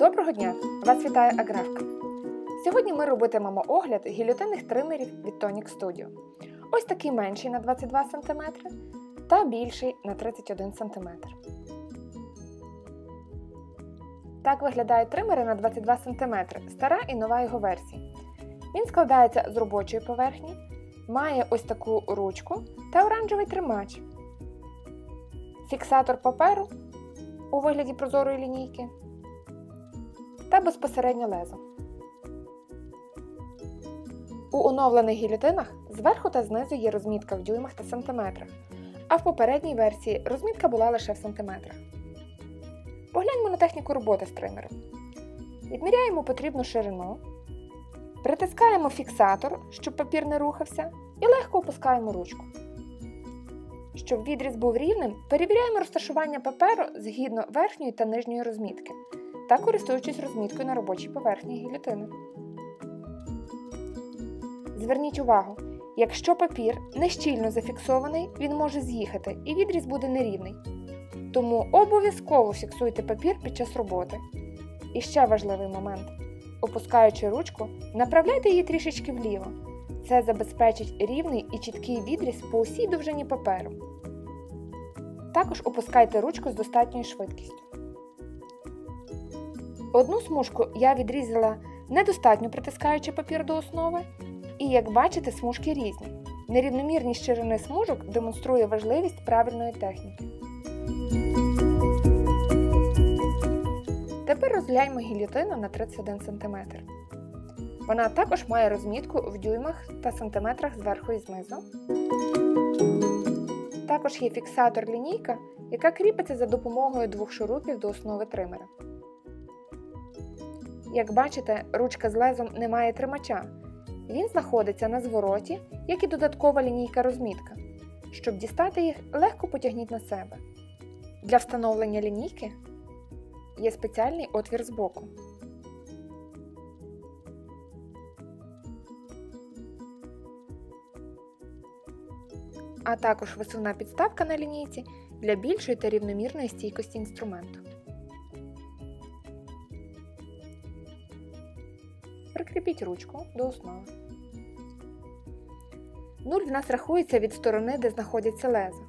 Доброго дня! Вас вітає Аграфка. Сьогодні ми робитимемо огляд гільотинних тримерів від Tonic Studio. Ось такий менший на 22 см та більший на 31 см. Так виглядають тримери на 22 см, стара і нова його версія. Він складається з робочої поверхні, має ось таку ручку та оранжевий тримач, фіксатор паперу у вигляді прозорої лінійки та безпосередньо лезо. У оновлених гільотинах зверху та знизу є розмітка в дюймах та сантиметрах, а в попередній версії розмітка була лише в сантиметрах. Погляньмо на техніку роботи з тримером. Відміряємо потрібну ширину, притискаємо фіксатор, щоб папір не рухався, і легко опускаємо ручку. Щоб відріз був рівним, перевіряємо розташування паперу згідно верхньої та нижньої розмітки та користуючись розміткою на робочій поверхні гільотини. Зверніть увагу, якщо папір нещільно зафіксований, він може з'їхати і відріз буде нерівний. Тому обов'язково фіксуйте папір під час роботи. І ще важливий момент. Опускаючи ручку, направляйте її трішечки вліво. Це забезпечить рівний і чіткий відріз по усій довжині паперу. Також опускайте ручку з достатньою швидкістю. Одну смужку я відрізала недостатньо притискаючи папір до основи, і, як бачите, смужки різні. Нерівномірність ширини смужок демонструє важливість правильної техніки. Тепер розгляньмо гільотину на 31 см. Вона також має розмітку в дюймах та сантиметрах зверху і знизу. Також є фіксатор лінійка, яка кріпиться за допомогою двох шурупів до основи тримера. Як бачите, ручка з лезом не має тримача. Він знаходиться на звороті, як і додаткова лінійка розмітка. Щоб дістати їх, легко потягніть на себе. Для встановлення лінійки є спеціальний отвір збоку. А також висувна підставка на лінійці для більшої та рівномірної стійкості інструменту. Прикріпіть ручку до основи. Нуль в нас рахується від сторони, де знаходяться леза.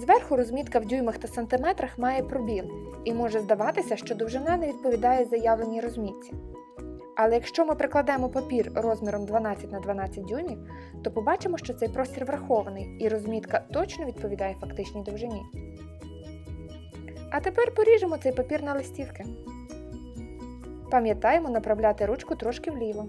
Зверху розмітка в дюймах та сантиметрах має пробіл і може здаватися, що довжина не відповідає заявленій розмітці. Але якщо ми прикладемо папір розміром 12 на 12 дюймів, то побачимо, що цей простір врахований і розмітка точно відповідає фактичній довжині. А тепер поріжемо цей папір на листівки. Пам'ятаємо направляти ручку трошки вліво.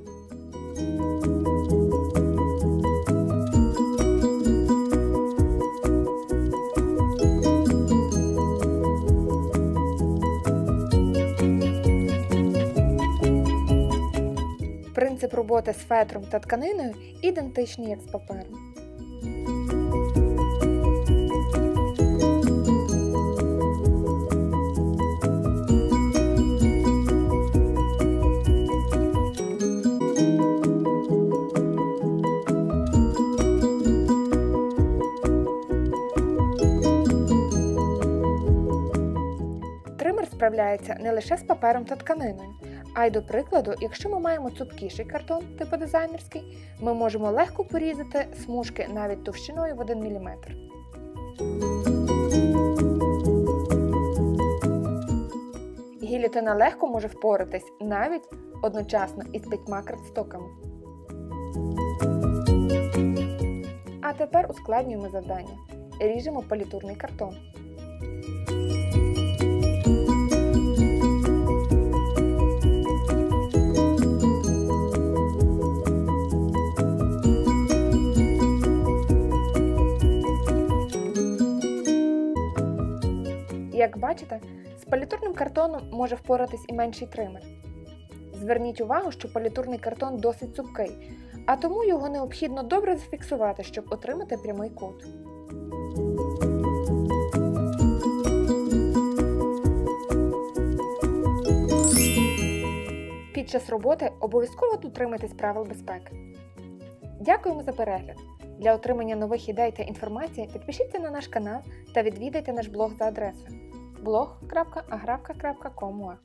Принцип роботи з фетром та тканиною ідентичний як з папером. Справляється не лише з папером та тканиною, а й до прикладу, якщо ми маємо цупкіший картон, типу дизайнерський, ми можемо легко порізати смужки навіть товщиною в 1 мм. Гілітина легко може впоратись навіть одночасно із п'ятьма картстоками. А тепер ускладнюємо завдання. Ріжемо політурний картон. Як бачите, з палітурним картоном може впоратись і менший тример. Зверніть увагу, що палітурний картон досить цупкий, а тому його необхідно добре зафіксувати, щоб отримати прямий кут. Під час роботи обов'язково дотримуйтесь правил безпеки. Дякуємо за перегляд! Для отримання нових ідей та інформації підпишіться на наш канал та відвідайте наш блог за адресою blog.agravka.com.ua